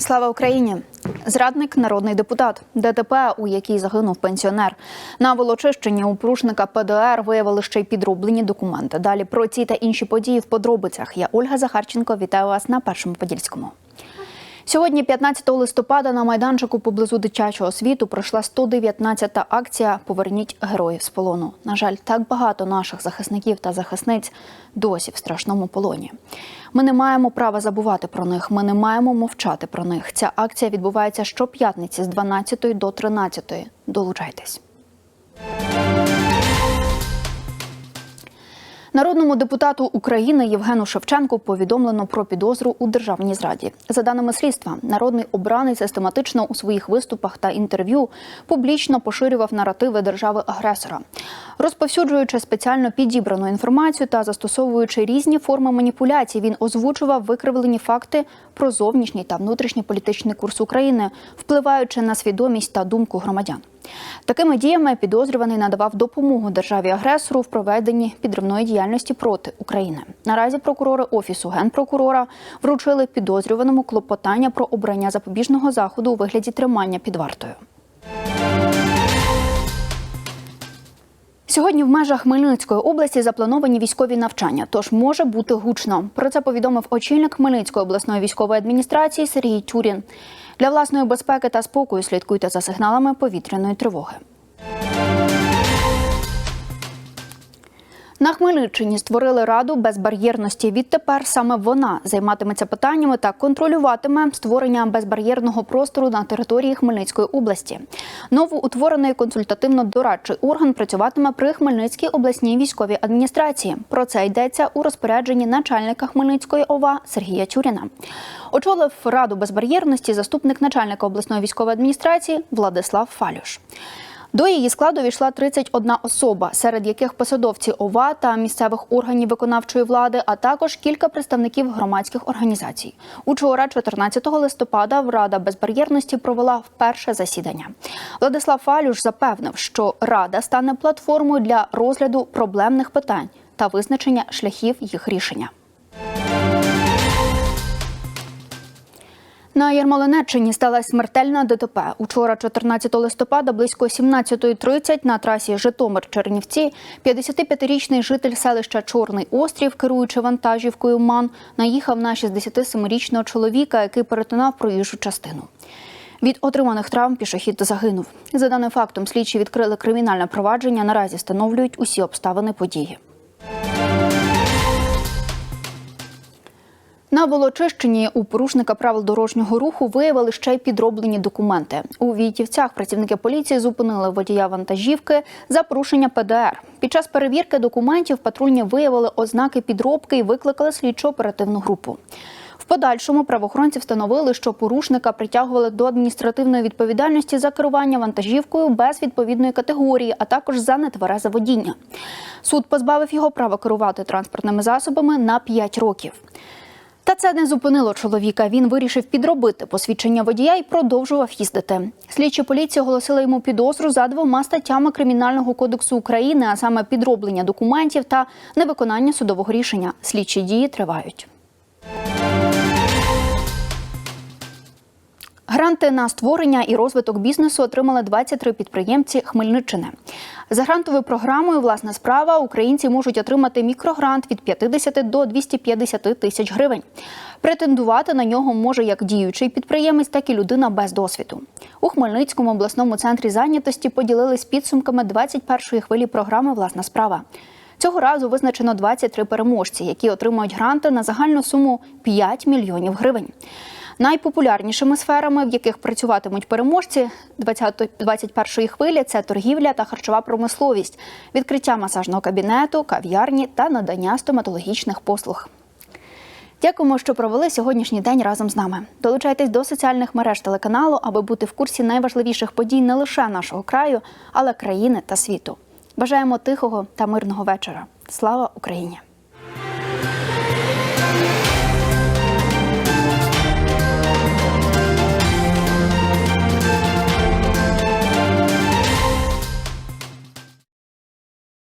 Слава Україні! Зрадник народний депутат ДТП, у якій загинув пенсіонер. На Волочищині у порушника ПДР виявили ще й підроблені документи. Далі про ці та інші події в подробицях. Я Ольга Захарченко. Вітаю вас на першому подільському. Сьогодні, 15 листопада, на майданчику поблизу дитячого світу пройшла 119-та акція Поверніть героїв з полону. На жаль, так багато наших захисників та захисниць досі в страшному полоні. Ми не маємо права забувати про них. Ми не маємо мовчати про них. Ця акція відбувається щоп'ятниці з 12 до 13. Долучайтесь. Народному депутату України Євгену Шевченку повідомлено про підозру у державній зраді. За даними слідства, народний обраний систематично у своїх виступах та інтерв'ю публічно поширював наративи держави-агресора, розповсюджуючи спеціально підібрану інформацію та застосовуючи різні форми маніпуляцій, він озвучував викривлені факти про зовнішній та внутрішній політичний курс України, впливаючи на свідомість та думку громадян. Такими діями підозрюваний надавав допомогу державі-агресору в проведенні підривної діяльності проти України. Наразі прокурори офісу генпрокурора вручили підозрюваному клопотання про обрання запобіжного заходу у вигляді тримання під вартою. Сьогодні в межах Хмельницької області заплановані військові навчання, тож може бути гучно. Про це повідомив очільник Хмельницької обласної військової адміністрації Сергій Тюрін. Для власної безпеки та спокою слідкуйте за сигналами повітряної тривоги. На Хмельниччині створили раду безбар'єрності. Відтепер саме вона займатиметься питаннями та контролюватиме створення безбар'єрного простору на території Хмельницької області. Новоутворений консультативно-дорадчий орган працюватиме при Хмельницькій обласній військовій адміністрації. Про це йдеться у розпорядженні начальника Хмельницької ОВА Сергія Тюріна. Очолив раду безбар'єрності заступник начальника обласної військової адміністрації Владислав Фалюш. До її складу війшла 31 особа, серед яких посадовці ОВА та місцевих органів виконавчої влади, а також кілька представників громадських організацій. Учора, 14 листопада, Рада безбар'єрності провела вперше засідання. Владислав Фалюш запевнив, що рада стане платформою для розгляду проблемних питань та визначення шляхів їх рішення. На Ярмолинеччині сталася смертельна ДТП. Учора, 14 листопада, близько 17.30 на трасі Житомир-Чернівці 55-річний житель селища Чорний Острів, керуючи вантажівкою МАН, наїхав на 67-річного чоловіка, який перетинав проїжджу частину. Від отриманих травм пішохід загинув. За даним фактом, слідчі відкрили кримінальне провадження. Наразі встановлюють усі обставини події. На Волочищині у порушника правил дорожнього руху виявили ще й підроблені документи. У Війтівцях працівники поліції зупинили водія вантажівки за порушення ПДР. Під час перевірки документів патрульні виявили ознаки підробки і викликали слідчо-оперативну групу. В подальшому правоохоронці встановили, що порушника притягували до адміністративної відповідальності за керування вантажівкою без відповідної категорії, а також за нетверезе водіння. Суд позбавив його права керувати транспортними засобами на 5 років. Та це не зупинило чоловіка. Він вирішив підробити посвідчення водія і продовжував їздити. Слідчі поліції оголосили йому підозру за двома статтями Кримінального кодексу України, а саме підроблення документів та невиконання судового рішення. Слідчі дії тривають. Гранти на створення і розвиток бізнесу отримали 23 підприємці Хмельниччини. За грантовою програмою Власна справа українці можуть отримати мікрогрант від 50 до 250 тисяч гривень. Претендувати на нього може як діючий підприємець, так і людина без досвіду. У Хмельницькому обласному центрі зайнятості поділились підсумками 21-ї хвилі програми Власна справа. Цього разу визначено 23 переможці, які отримують гранти на загальну суму 5 мільйонів гривень. Найпопулярнішими сферами, в яких працюватимуть переможці 21-ї хвилі, це торгівля та харчова промисловість, відкриття масажного кабінету, кав'ярні та надання стоматологічних послуг. Дякуємо, що провели сьогоднішній день разом з нами. Долучайтесь до соціальних мереж телеканалу, аби бути в курсі найважливіших подій не лише нашого краю, але країни та світу. Бажаємо тихого та мирного вечора. Слава Україні!